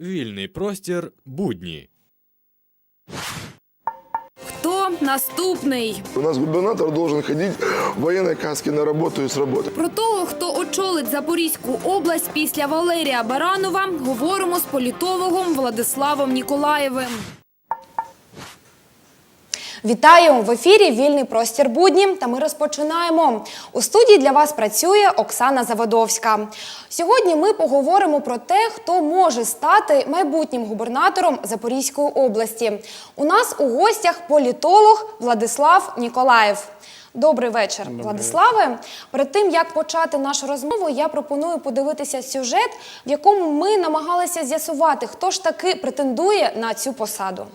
Вільний простір будні. Хто наступний? У нас губернатор должен ходить в военной каске на работу и с работы. Про того, хто очолить Запорізьку область після Валерія Баранова, говоримо з політологом Владиславом Ніколаєвим. Вітаю в ефірі Вільний простір будні. Та ми розпочинаємо. У студії для вас працює Оксана Заводовська. Сьогодні ми поговоримо про те, хто може стати майбутнім губернатором Запорізької області. У нас у гостях політолог Владислав Ніколаєв. Добрий вечір, Владиславе. Перед тим як почати нашу розмову, я пропоную подивитися сюжет, в якому ми намагалися з'ясувати, хто ж таки претендує на цю посаду.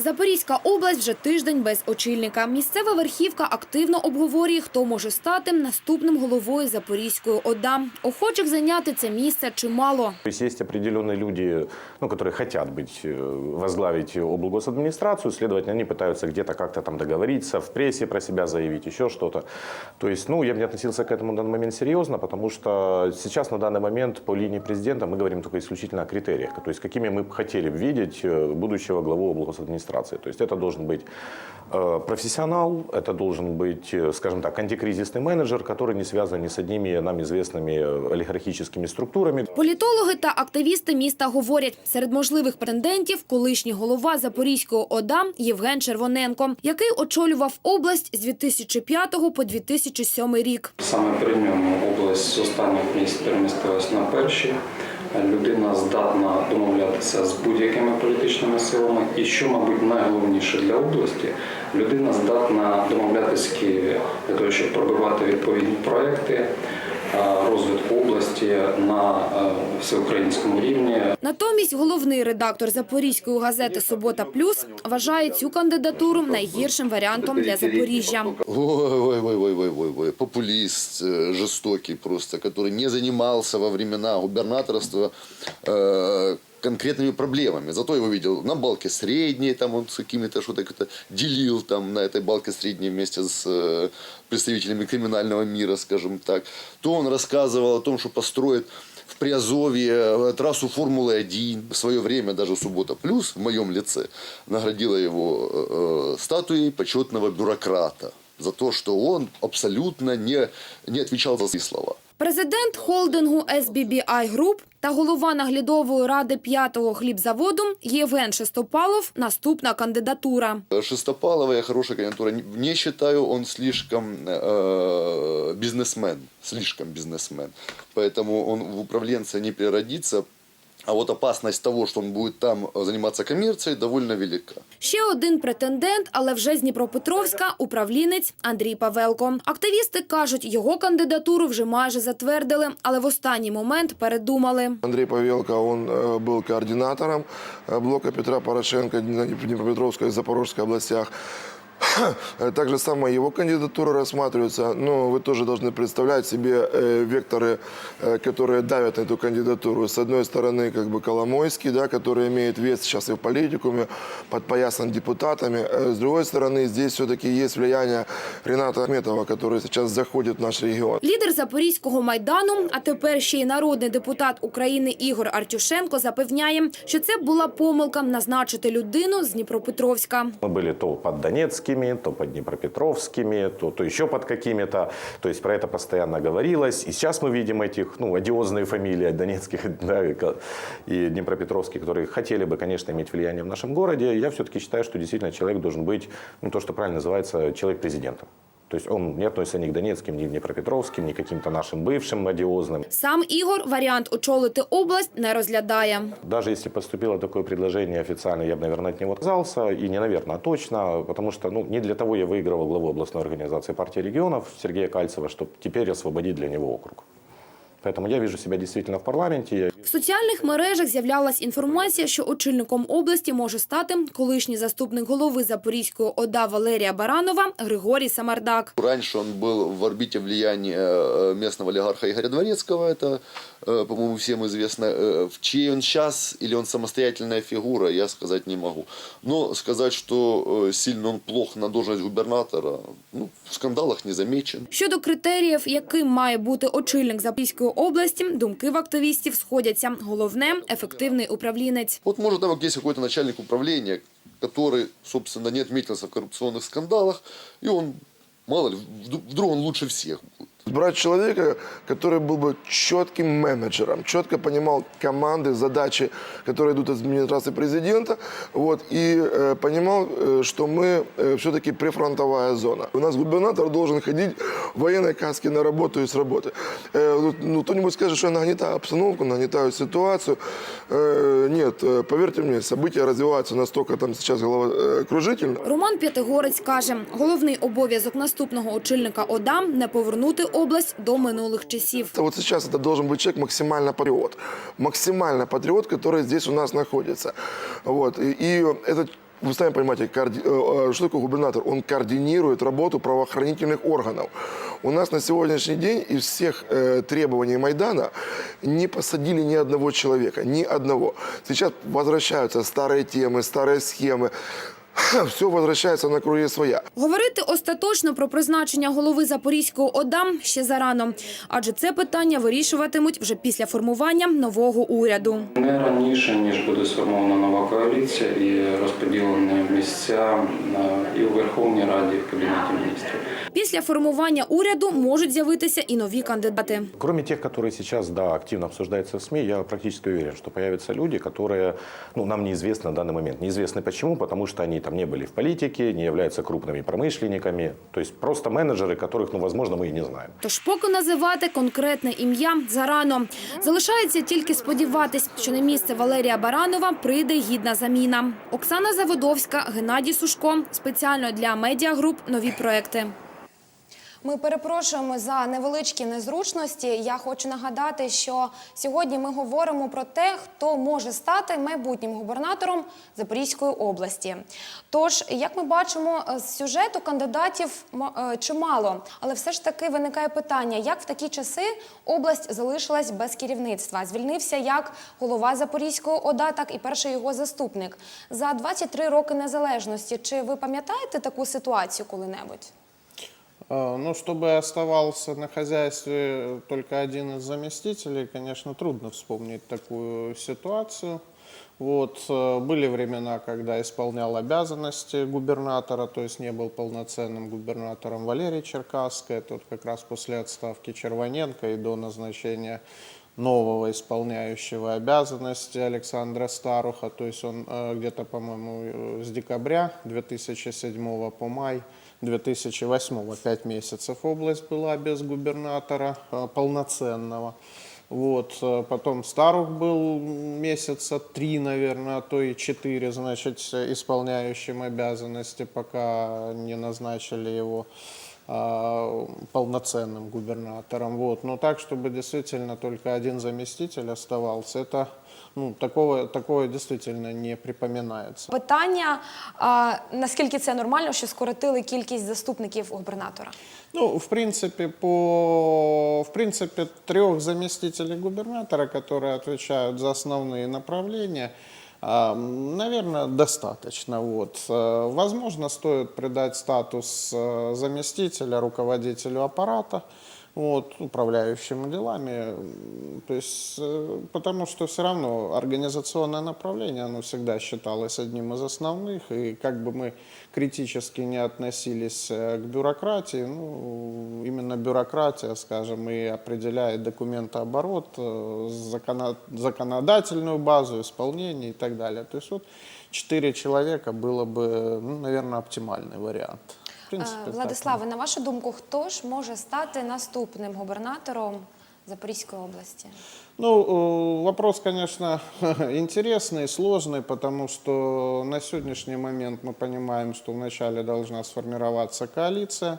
Запорізька область вже тиждень без очільника. Місцева верхівка активно обговорює, хто може стати наступним головою Запорізької ОДА. Охочих зайняти це місце чимало. То есть есть определенные люди, ну, которые хотят быть, э, возглавить облгосадминистрацию, следовательно, они пытаются где-то как-то там договориться, в прессе про себя заявить, еще что-то. То есть, ну, я бы не относился к этому на данный момент серьезно, потому что сейчас на данный момент по линии президента мы говорим только исключительно о критериях, то есть какими мы бы хотели бы видеть э, будущего главу облгосадминистрации. То есть это должен быть э, профессионал, это должен быть, э, скажем так, антикризисный менеджер, который не связан ни с одними нам известными э, олигархическими структурами. Політологи та активісти міста говорять, серед можливих претендентів колишній голова Запорізької ОДА Євген Червоненко, який очолював область з 2005 по 2007 рік. Саме при ньому область з останніх місць перемістилась на перші. Людина здатна домовлятися з будь-якими політичними силами. І що, мабуть, найголовніше для області, людина здатна домовлятися з Києві для того, щоб пробивати відповідні проекти розвитку області на е, всеукраїнському рівні. Натомість головний редактор Запорізької газети Субота Плюс вважає цю кандидатуру найгіршим варіантом для Запоріжжя. Ой-ой-ой-ой-ой-ой, популист э, жестокий просто, который не занимался во времена губернаторства э, конкретными проблемами. Зато его видел на балке средней, там он с какими-то что-то как-то делил там на этой балке средней вместе с э, представителями криминального мира, скажем так. То он рассказывал о том, что построит в Приазовье э, трассу Формулы-1. В свое время даже «Суббота плюс» в моем лице наградила его э, э, статуей почетного бюрократа за то, что он абсолютно не, не отвечал за свои слова. Президент холдингу SBBI Group та голова наглядової ради п'ятого хлібзаводу Євген Шестопалов – наступна кандидатура. Шестопалова я хороша кандидатура не- вважаю, він слишком э, бізнесмен. слишком бізнесмен. Тому він в управлінця не переродится. А вот опасность того, что он будет там заниматься коммерцией, довольно велика. Ще один претендент, але вже з Дніпропетровська – управлінець Андрій Павелко. Активісти кажуть, його кандидатуру вже майже затвердили, але в останній момент передумали. Андрей Павелко, он э, был координатором э, блока Петра Порошенко на Днепропетровской и Запорожской областях. Э, Так же самое его кандидатура рассматривается, но вы тоже должны представлять себе э, векторы, э, которые давят на эту кандидатуру. С одной стороны, как бы Коломойский, да, который имеет вес сейчас и в политикуме, подпоясан депутатами. Э, С другой стороны, здесь все-таки есть влияние Рената Ахметова, который сейчас заходит в наш регион. Лідер Запорізького майдану, а тепер ще й народний депутат України Ігор Артюшенко запевняє, що це була помилка назначити людину з Дніпропетровська. Мы были то под Донецкими, то под Днепропетровскими, то, то еще под какими-то. То есть про это постоянно говорилось. И сейчас мы видим этих, ну, одиозные фамилии донецких да, и днепропетровских, которые хотели бы, конечно, иметь влияние в нашем городе. Я все-таки считаю, что действительно человек должен быть, ну, то, что правильно называется, человек президента. То есть он не относится ни к донецким, ни к днепропетровским, ни к каким-то нашим бывшим одиозным. Сам Ігор варіант очолити область не розглядає. Даже если поступило такое предложение официально, я бы, наверное, от него отказался. И не наверное, а точно. Потому что ну, не для того я выигрывал главу областной организации партии регионов Сергея Кальцева, чтобы теперь освободить для него округ. Поэтому я вижу себя действительно в парламенте. Я В соціальних мережах з'являлась інформація, що очільником області може стати колишній заступник голови Запорізької ОДА Валерія Баранова Григорій Самардак. Раньше он был в орбите влияния э, местного олигарха Игоря Дворецкого, это, э, по-моему, всем известно. Э, В чьей он сейчас или он самостоятельная фигура, я сказать не могу. Но сказать, что э, сильно он плох на должность губернатора, ну, в скандалах не замечен. Щодо критеріїв, яким має бути очільник Запорізької області думки в активістів сходяться. Головне ефективний управлінець. От може, там якийсь какой-то начальник управління, який, собственно, не відмітився в корупційних скандалах, і він, мало ли, вдруг він лучше всіх будет. Брать человека, который был бы четким менеджером, четко понимал команды, задачи, которые идут из администрации президента, вот, и э, понимал, э, что мы все-таки прифронтовая зона. У нас губернатор должен ходить в военной каске на работу и с работы. Э, ну, кто-нибудь скажет, что я нагнетаю обстановку, нагнетаю ситуацию. Э, нет, э, поверьте мне, события развиваются настолько там сейчас головокружительно. Роман П'ятигорець каже, головний обов'язок наступного очільника ОДА – не повернути область до минулих часів. Вот сейчас это должен быть человек максимально патриот. Максимально патриот, который здесь у нас находится. Вот. И, и этот вы сами понимаете, коорди- э, э, что такое губернатор? Он координирует работу правоохранительных органов. У нас на сегодняшний день из всех э, требований Майдана не посадили ни одного человека, ни одного. Сейчас возвращаются старые темы, старые схемы. Все возвращається на круги своя. Говорити остаточно про призначення голови Запорізького ОДА ще зарано, адже це питання вирішуватимуть вже після формування нового уряду. Не раніше, ніж буде сформована нова коаліція і розподілені місця е, і у Верховній Раді, і в Кабінеті міністрів. Після формування уряду можуть з'явитися і нові кандидати. Кроме тех, которые сейчас, да, активно обсуждаются в СМИ, я практически уверен, что появятся люди, которые, ну, нам неизвестны на данный момент. Неизвестны почему, потому что они там не были в политике, не являются крупными промышленниками. То есть просто менеджеры, которых, ну, возможно, мы и не знаем. Тож поки називати конкретне ім'я зарано. Залишається тільки сподіватись, що на місце Валерія Баранова прийде гідна заміна. Оксана Заводовська, Геннадій Сушко. Спеціально для медіагруп нові проекти. Ми перепрошуємо за невеличкі незручності. Я хочу нагадати, що сьогодні ми говоримо про те, хто може стати майбутнім губернатором Запорізької області. Тож, як ми бачимо, з сюжету кандидатів е, чимало, але все ж таки виникає питання, як в такі часи область залишилась без керівництва. Звільнився як голова Запорізької ОДА, так і перший його заступник. За 23 роки незалежності. Чи ви пам'ятаєте таку ситуацію коли-небудь? А, Ну, чтобы оставался на хозяйстве только один из заместителей, конечно, трудно вспомнить такую ситуацию. Вот, э, были времена, когда исполнял обязанности губернатора, то есть не был полноценным губернатором Валерий Черкасский, вот как раз после отставки Червоненко и до назначения нового исполняющего обязанности Александра Старуха, то есть он э, где-то, по-моему, э, с декабря 2007 по май 2008, 5 месяцев область была без губернатора э, полноценного. Вот, э, потом Старух был месяца три, наверное, а то и четыре, значит, исполняющим обязанности, пока не назначили его а, полноценным губернатором. Вот. Но так, чтобы действительно только один заместитель оставался, это ну, такого, такого действительно не припоминается. Питання, а, наскільки це нормально, що скоротили кількість заступників губернатора? Ну, в принципе, по, в принципе, трех заместителей губернатора, которые отвечают за основные направления, а, наверное, достаточно. Вот. Э, Возможно, стоит придать статус э, заместителя руководителю аппарата, вот, управляющему делами. М, То есть, э, потому что все равно организационное направление, оно всегда считалось одним из основных, и как бы мы критически не относились э, к бюрократии, ну, именно бюрократия, скажем, и определяет документооборот, э, законо- законодательную базу, исполнение и так далее. То есть вот четыре человека было бы, ну, наверное, оптимальный вариант. В принципе, Е, так. Владиславе, на вашу думку, хто ж може стати наступним губернатором Запорізької області? Ну, э, вопрос, конечно, интересный, сложный, потому что на сегодняшний момент мы понимаем, что вначале должна сформироваться коалиция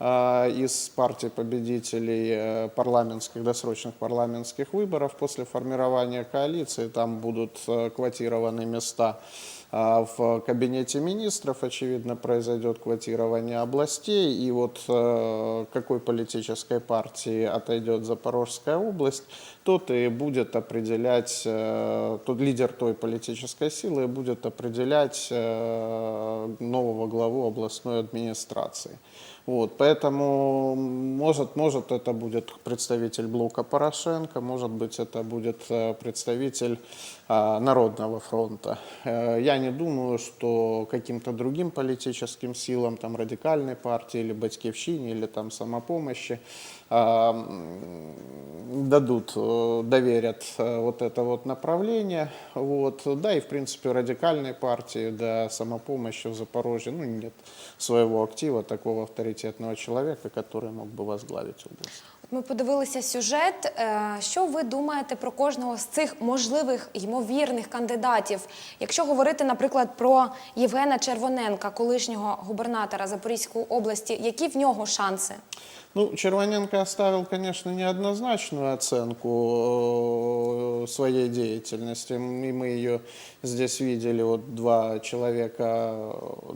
э, из партий победителей э, парламентских, досрочных парламентских выборов. После формирования коалиции там будут э, квотированы места а В кабинете министров, очевидно, произойдет квотирование областей, и вот э, какой политической партии отойдет Запорожская область, тот и будет определять, э, тот лидер той политической силы будет определять э, нового главу областной администрации. Вот, поэтому, может, может, это будет представитель блока Порошенко, может быть, это будет э, представитель а, Народного фронта. Э, Я не думаю, что каким-то другим политическим силам, там, радикальной партии или Батькивщине, или там самопомощи а, дадут, э, доверят э, вот это вот направление. Вот. Да, и в принципе радикальной партии, да, самопомощи в Запорожье, ну, нет своего актива, такого авторитетного человека, который мог бы возглавить область. От Ми подивилися сюжет. Е, Що ви думаєте про кожного з цих можливих ймовірних кандидатів? Якщо говорити, наприклад, про Євгена Червоненка, колишнього губернатора Запорізької області, які в нього шанси? Ну, Червоненко оставил, конечно, неоднозначную оценку э, своей деятельности. И мы ее здесь видели. Вот два человека, э,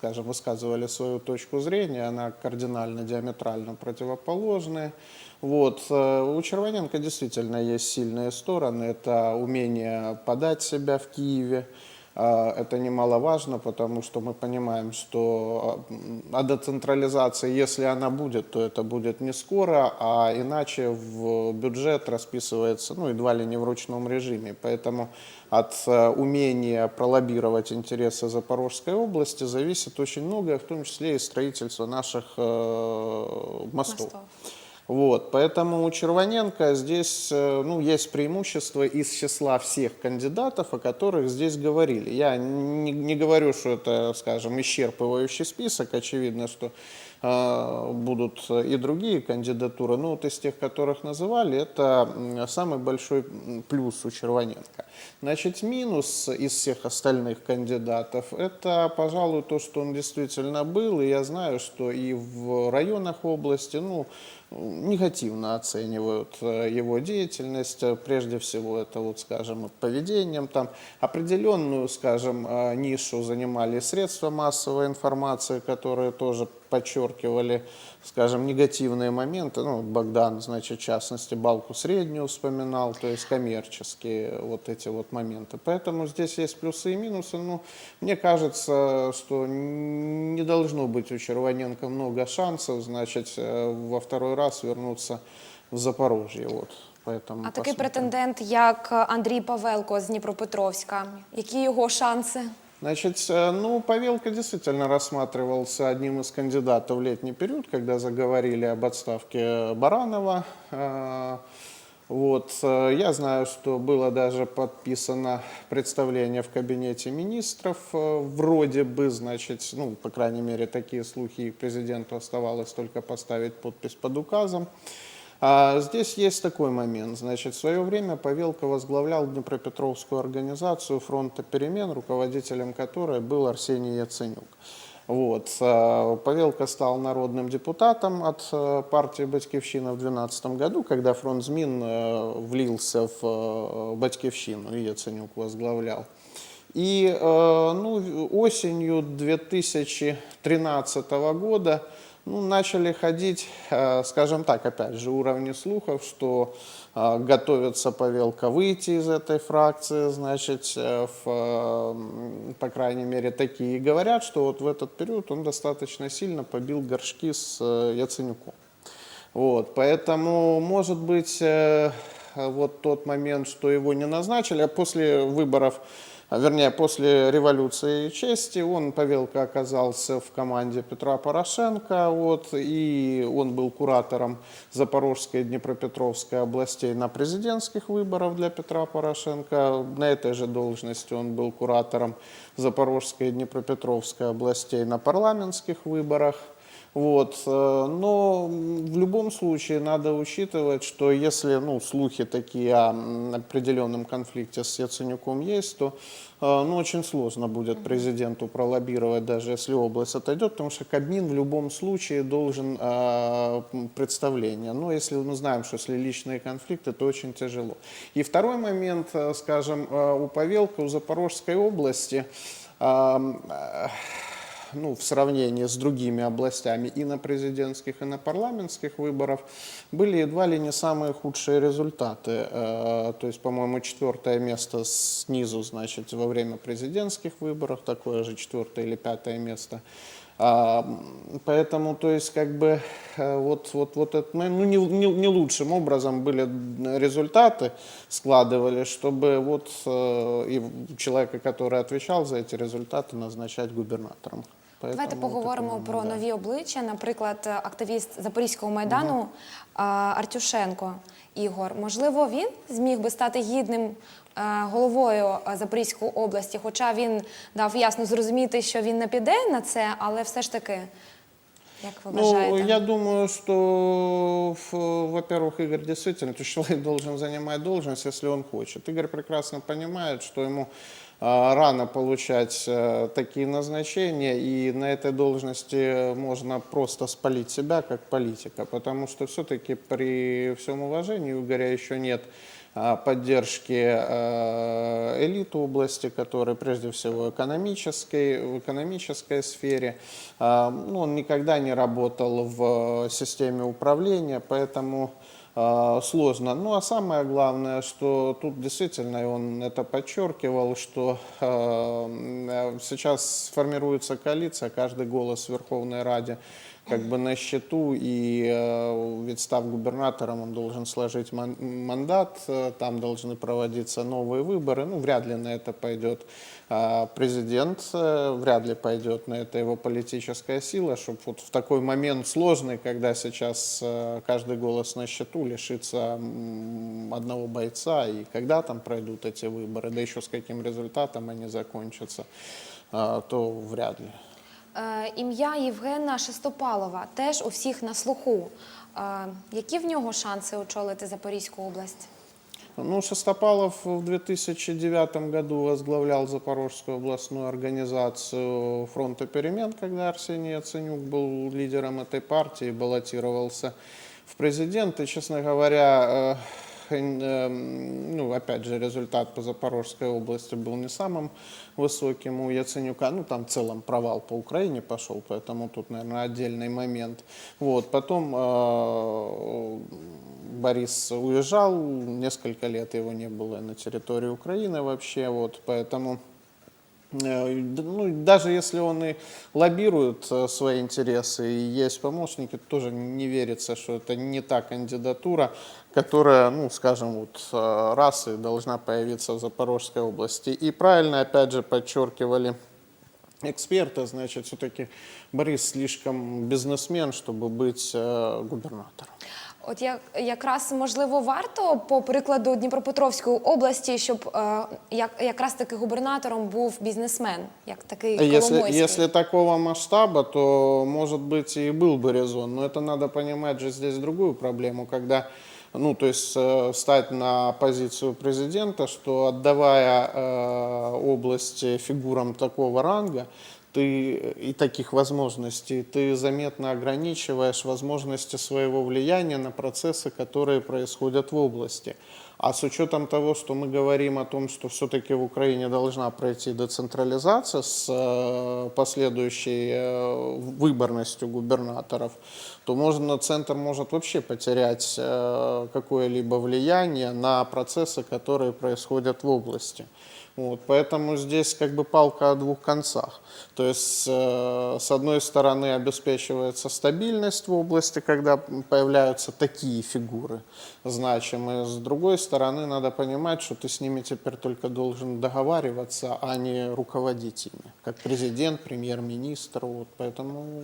скажем, высказывали свою точку зрения. Она кардинально, диаметрально противоположная. Вот. э, У Червоненко действительно есть сильные стороны. Это умение подать себя в Киеве, а, Это немаловажно, потому что мы понимаем, что м, а децентрализация, если она будет, то это будет не скоро, а иначе в бюджет расписывается, ну, едва ли не в ручном режиме. Поэтому от э, умения пролоббировать интересы Запорожской области зависит очень многое, в том числе и строительство наших э, мостов. Мостов. Вот, поэтому у Червоненко здесь э, ну, есть преимущество из числа всех кандидатов, о которых здесь говорили. Я не, не говорю, что это, скажем, исчерпывающий список. Очевидно, что э, будут и другие кандидатуры. Но вот из тех, которых называли, это м, самый большой м, плюс у Червоненко. Значит, минус из всех остальных кандидатов – это, пожалуй, то, что он действительно был. И я знаю, что и в районах области, ну, негативно оценивают э, его деятельность. Э, Прежде всего, это, вот, скажем, поведением. Там определенную, скажем, э, нишу занимали средства массовой информации, которые тоже подчеркивали, скажем, негативные моменты. Ну, Богдан, значит, в частности, балку среднюю вспоминал, то есть коммерческие вот эти вот моменты. Поэтому здесь есть плюсы и минусы. Ну, мне кажется, что не должно быть у Червоненко много шансов, значит, э, во второй раз вернуться в Запорожье. Вот. Поэтому А такий посмотрим. претендент, як Андрій Павелко з Дніпропетровська, які його шанси? Значит, э, ну, Павелко действительно рассматривался одним из кандидатов в летний период, когда заговорили об отставке Баранова. Э, Вот. э, Я знаю, что было даже подписано представление в кабинете министров. Вроде бы, значит, ну, по крайней мере, такие слухи, президенту оставалось только поставить подпись под указом. А здесь есть такой момент. Значит, в свое время Павелко возглавлял Днепропетровскую организацию фронта перемен, руководителем которой был Арсений Яценюк. Вот. а, Павелко стал народным депутатом от э, партии «Батькивщина» в 2012 году, когда фронт ЗМИН э, влился в э, «Батькивщину» и Яценюк возглавлял. И э, ну, осенью 2013 года ну, начали ходить, э, скажем так, опять же, уровни слухов, что э, готовится Павелка выйти из этой фракции, значит, э, в, по крайней мере, такие говорят, что вот в этот период он достаточно сильно побил горшки с Яценюком. Вот, поэтому, может быть, вот тот момент, что его не назначили, а после выборов, вернее, после революции чести, он, Павелко, оказался в команде Петра Порошенко, вот, и он был куратором Запорожской и Днепропетровской областей на президентских выборах для Петра Порошенко. На этой же должности он был куратором Запорожской и Днепропетровской областей на парламентских выборах. Вот. э, Но в любом случае надо учитывать, что если ну, слухи такие о м, определенном конфликте с Яценюком есть, то э, ну, очень сложно будет президенту пролоббировать, даже если область отойдет, потому что Кабмин в любом случае должен э, м, представление. Но если мы знаем, что если личные конфликты, то очень тяжело. И второй момент, э, скажем, э, у Павелка, у Запорожской области, э, э, ну, в сравнении с другими областями и на президентских, и на парламентских выборах были едва ли не самые худшие результаты. Э, То есть, по-моему, четвертое место снизу, значит, во время президентских выборов, такое же четвертое или пятое место А, Поэтому, то есть, как бы, э, вот, вот, вот это, ну, не, не, не лучшим образом были результаты складывали, чтобы вот э, и человека, который отвечал за эти результаты, назначать губернатором. Давайте Поэтому вот поговоримо такой про да. нові обличчя. Наприклад, активіст Запорізького майдану а, Артюшенко Ігор. Можливо, він зміг би стати гідним е, головою е, Запорізької області, хоча він дав ясно зрозуміти, що він не піде на це, але все ж таки, як ви Ну, я думаю, что, во-первых, Игорь действительно, то человек должен занимать должность, если он хочет. Игорь прекрасно понимает, что ему рано получать а, такие назначения, и на этой должности можно просто спалить себя как политика, потому что все-таки при всем уважении у Игоря еще нет а, поддержки а, элит области, которые прежде всего экономической, в экономической сфере. А, ну, Он никогда не работал в системе управления, поэтому а, сложно. Ну а самое главное, что тут действительно, и он это подчеркивал, что а, сейчас формируется коалиция, каждый голос в Верховной Раде как бы на счету, и э, ведь став губернатором, он должен сложить ман- мандат, э, там должны проводиться новые выборы, ну, вряд ли на это пойдет а, президент, э, вряд ли пойдет на это его политическая сила, чтобы вот в такой момент сложный, когда сейчас э, каждый голос на счету лишится одного бойца, и когда там пройдут эти выборы, да еще с каким результатом они закончатся, то вряд ли. Е, Ім'я Євгена Шестопалова теж у всіх на слуху. Е, Які в нього шанси очолити Запорізьку область? Ну, Шестопалов в 2009 году возглавлял Запорожскую областную организацию «Фронта перемен», когда Арсений Яценюк был лидером этой партии, баллотировался в президенты. Честно говоря, э, э, ну, опять же, результат по Запорожской области был не самым высоким у Яценюка. Ну, там в целом провал по Украине пошел, поэтому тут, наверное, отдельный момент. Вот. Потом э, Борис уезжал, несколько лет его не было на территории Украины вообще, вот, поэтому э, д- ну, даже если он и лоббирует э, свои интересы и есть помощники, тоже не верится, что это не та кандидатура, которая, ну, скажем, вот э, раз и должна появиться в Запорожской области. И правильно, опять же, подчеркивали эксперты, значит, все-таки Борис слишком бизнесмен, чтобы быть э, губернатором. От як якраз можливо варто по прикладу Дніпропетровської області, щоб е, як якраз таки губернатором був бізнесмен, як такий А Если, Коломойський. если такого масштаба, то, может быть, и был бы резон. Но это надо понимать же здесь другую проблему, когда, ну, то есть э, стать на позицию президента, что отдавая э, области фигурам такого ранга, ты и таких возможностей, ты заметно ограничиваешь возможности своего влияния на процессы, которые происходят в области. А с учетом того, что мы говорим о том, что все-таки в Украине должна пройти децентрализация с э, последующей э, выборностью губернаторов, то можно, центр может вообще потерять э, какое-либо влияние на процессы, которые происходят в области. Вот, поэтому здесь как бы палка о двух концах. То есть, э, с одной стороны, обеспечивается стабильность в области, когда появляются такие фигуры значимые. С другой стороны, надо понимать, что ты с ними теперь только должен договариваться, а не руководить ими. Как президент, премьер-министр. Вот, поэтому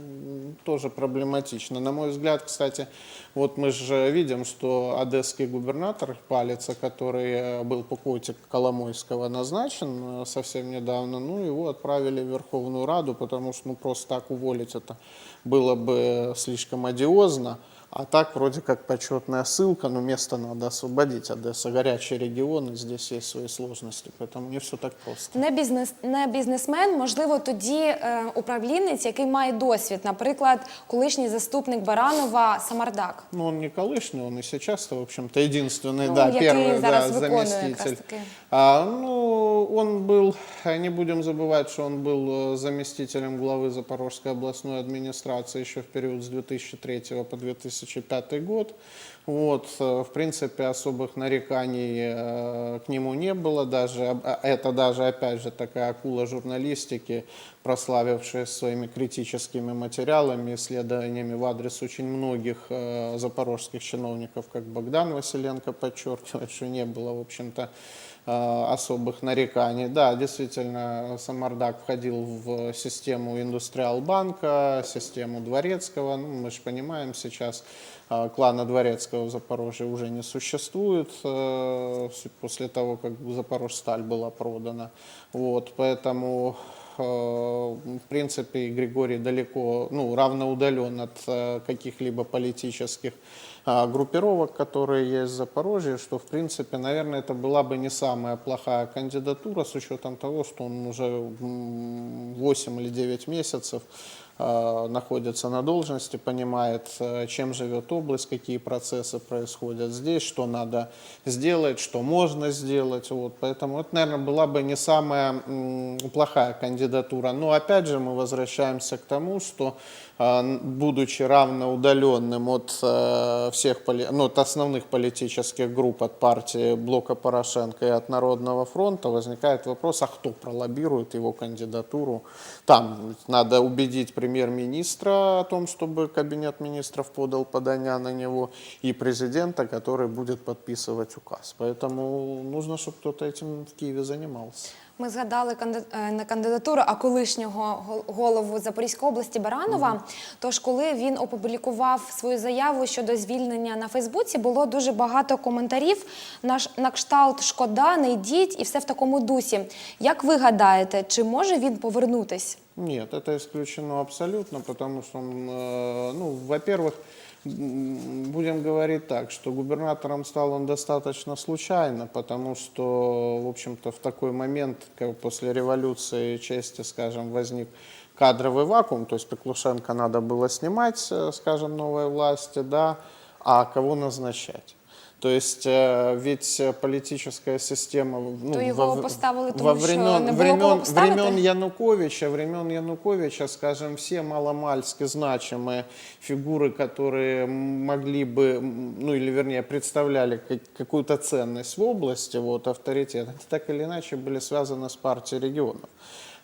тоже проблематично. На мой взгляд, кстати, вот мы же видим, что одесский губернатор Палица, который э, был по квоте Коломойского назначен э, совсем недавно, ну, его отправили в Верховную Раду, потому что ну, просто так уволить это было бы слишком одиозно. А так вроде как почетная ссылка, но место надо освободить. Одесса горячий регион, и здесь есть свои сложности, поэтому не все так просто. Не бізнес не бізнесмен, можливо, тоді е, управлінець, який має досвід, наприклад, колишній заступник Баранова Самардак. Ну, он не колышный, он и сейчас-то, в общем-то, единственный, Ну, да, який первый зараз да, виконує заместитель. якраз таки. А, ну, он был, э, не будем забывать, что он был э, заместителем главы Запорожской областной администрации еще в период с 2003 по 2005 год. Вот, э, в принципе, особых нареканий э, к нему не было. Даже, об- а это даже, опять же, такая акула журналистики, прославившаяся своими критическими материалами, исследованиями в адрес очень многих э, запорожских чиновников, как Богдан Василенко подчеркивает, что не было, в общем-то, э, особых нареканий. Да, действительно, Самардак входил в систему Индустриалбанка, систему Дворецкого. Ну, мы же понимаем сейчас, э, клана Дворецкого в Запорожье уже не существует э, с- после того, как Запорожсталь была продана. Вот, поэтому э, в принципе, и Григорий далеко, ну, равноудален от э, каких-либо политических а, группировок, которые есть в Запорожье, что, в принципе, наверное, это была бы не самая плохая кандидатура с учетом того, что он уже м, 8 или 9 месяцев э, находится на должности, понимает, э, чем живет область, какие процессы происходят здесь, что надо сделать, что можно сделать. Вот. Поэтому это, наверное, была бы не самая м, плохая кандидатура. Но опять же мы возвращаемся к тому, что э, н- будучи равноудаленным от э, всех поли- ну, от основных политических групп, от партии Блока Порошенко и от Народного фронта, возникает вопрос, а кто пролоббирует его кандидатуру? Там надо убедить премьер-министра о том, чтобы кабинет министров подал подання на него, и президента, который будет подписывать указ. Поэтому нужно, чтобы кто-то этим в Киеве занимался. Ми згадали канди- е, не кандидатуру, а колишнього гол- голову Запорізької області Баранова. Тож, коли він опублікував свою заяву щодо звільнення на Фейсбуці, було дуже багато коментарів на, ш- на кшталт шкода, не йдіть і все в такому дусі. Як ви гадаєте, чи може він повернутись? Нет, это исключено абсолютно, потому что, он, э, ну, во-первых, м, будем говорить так, что губернатором стал он достаточно случайно, потому что, в общем-то, в такой момент, как после революции чести, скажем, возник кадровый вакуум, то есть Пеклушенко надо было снимать, э, скажем, новой власти, да, а кого назначать? То есть э, ведь э, политическая система... Ну, То його во- поставили, во тому що времен, не було кого времен, поставити? времен Януковича, времен Януковича, скажем, все маломальски значимые фигуры, которые могли бы, м, ну или вернее представляли как- какую-то ценность в области, вот авторитет, они так или иначе были связаны с партией регионов.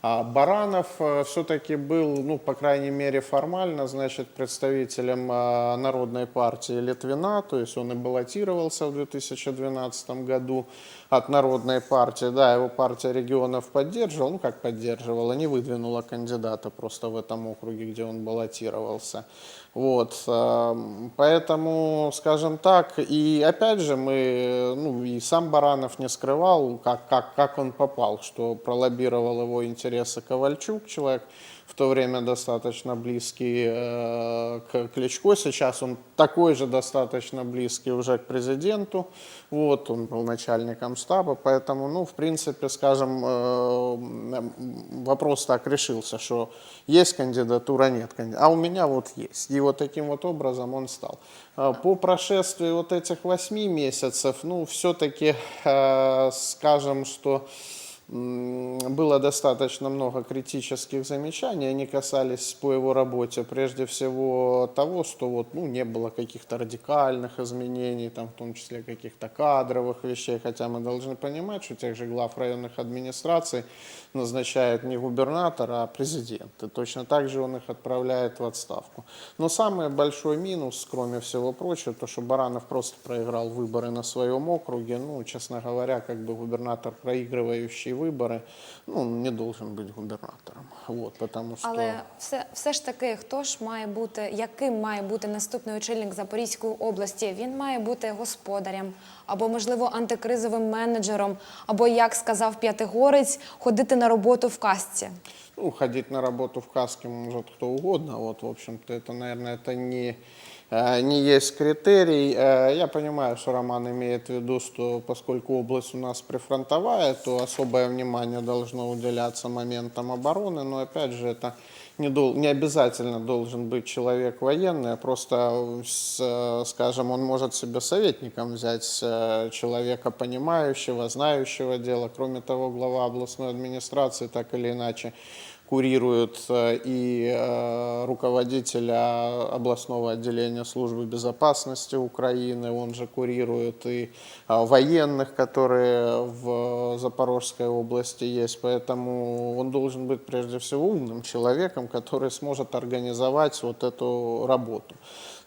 А Баранов все-таки был, ну, по крайней мере, формально, значит, представителем Народной партии Литвина, то есть он и баллотировался в 2012 году от Народной партии. Да, его партия регионов поддерживала, ну, как поддерживала, не выдвинула кандидата просто в этом округе, где он баллотировался. Вот, эм, поэтому, скажем так, и опять же мы, ну и сам Баранов не скрывал, как, как, как он попал, что пролоббировал его интересы Ковальчук, человек в то время достаточно близкий э, к Кличко, сейчас он такой же достаточно близкий уже к президенту, вот, он был начальником штаба, поэтому, ну, в принципе, скажем, э, вопрос так решился, что есть кандидатура, нет кандидатуры, а у меня вот есть. И вот таким вот образом он стал. Э, По прошествии вот этих восьми месяцев, ну, все-таки, скажем, что было достаточно много критических замечаний, они касались по его работе прежде всего того, что вот, ну, не было каких-то радикальных изменений, там, в том числе каких-то кадровых вещей, хотя мы должны понимать, что тех же глав районных администраций назначает не губернатор, а президент. И точно так же он их отправляет в отставку. Но самый большой минус, кроме всего прочего, то, что Баранов просто проиграл выборы на своем округе. Ну, честно говоря, как бы губернатор, проигрывающий выборы, ну, не должен быть губернатором. Вот, потому что... Але все, все ж таки, хто ж має бути, яким має бути наступний очільник Запорізької області? Він має бути господарем або, можливо, антикризовим менеджером, або, як сказав П'ятигорець, ходити на роботу в касці. Ну, ходить на работу в каске может кто угодно. Вот, в общем-то, это, наверное, это не, э, не есть критерий. Э, Я понимаю, что Роман имеет в виду, что поскольку область у нас прифронтовая, то особое внимание должно уделяться моментам обороны. Но, опять же, это не, дол- не обязательно должен быть человек военный, а просто, с, э, скажем, он может себе советником взять э, человека понимающего, знающего дело. Кроме того, глава областной администрации так или иначе курирует э, и э, руководителя областного отделения службы безопасности Украины, он же курирует и э, военных, которые в Запорожской области есть, поэтому он должен быть прежде всего умным человеком, который сможет организовать вот эту работу.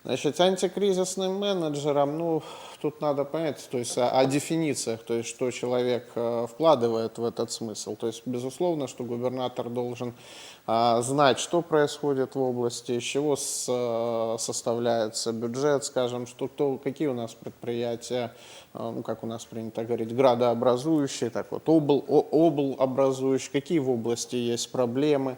Значит, антикризисным менеджером, ну, тут надо понять, то есть о, о дефинициях, то есть что человек э, вкладывает в этот смысл. То есть, безусловно, что губернатор должен а, знать, что происходит в области, из чего с- э, составляется бюджет, скажем, что, кто, какие у нас предприятия, э, ну, как у нас принято говорить, градообразующие, так вот, обл, о- облобразующие, какие в области есть проблемы.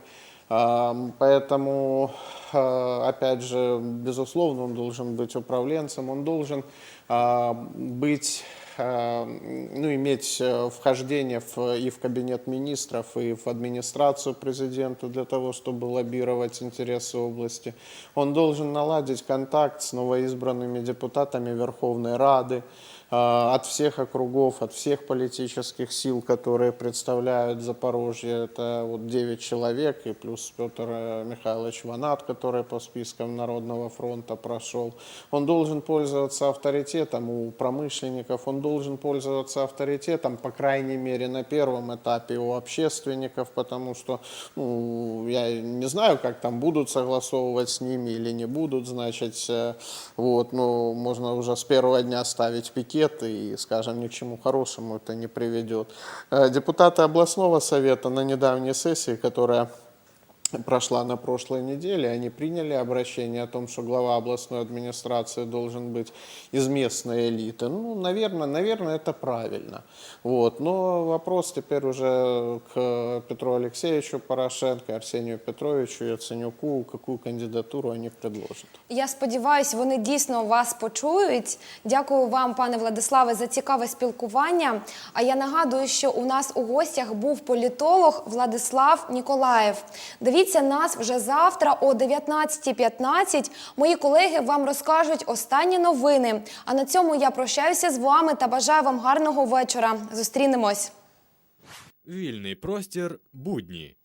Ам, Поэтому, а, опять же, безусловно, он должен быть управленцем, он должен а, быть, а, ну, иметь э, вхождение в- и в кабинет министров, и в администрацию президента для того, чтобы лоббировать интересы области. Он должен наладить контакт с новоизбранными депутатами Верховной Рады, а, От всех округов, от всех политических сил, которые представляют Запорожье. Это вот 9 человек, и плюс Петр э, Михайлович Ванат, который по спискам Народного фронта прошел. Он должен пользоваться авторитетом у промышленников, он должен пользоваться авторитетом, по крайней мере, на первом этапе у общественников, потому что ну, я не знаю, как там будут согласовывать с ними или не будут, значит, э, вот, ну, можно уже с первого дня ставить пикеты, и, скажем, ни к чему хорошему это не приведет. Э, Депутаты областного совета на недавней сессии, которая прошла на прошлой неделе, они приняли обращение о том, что глава областной администрации должен быть из местной элиты. Ну, наверное, наверное, это правильно. Вот. Но вопрос теперь уже к Петру Алексеевичу Порошенко, Арсению Петровичу Яценюку, какую кандидатуру они предложат. Я сподіваюся, вони дійсно вас почують. Дякую вам, пане Владиславе, за цікаве спілкування. А я нагадую, що у нас у гостях був політолог Владислав Ніколаєв. Дивіться нас вже завтра о 19.15. Мої колеги вам розкажуть останні новини. А на цьому я прощаюся з вами та бажаю вам гарного вечора. Зустрінемось. Вільний простір будні.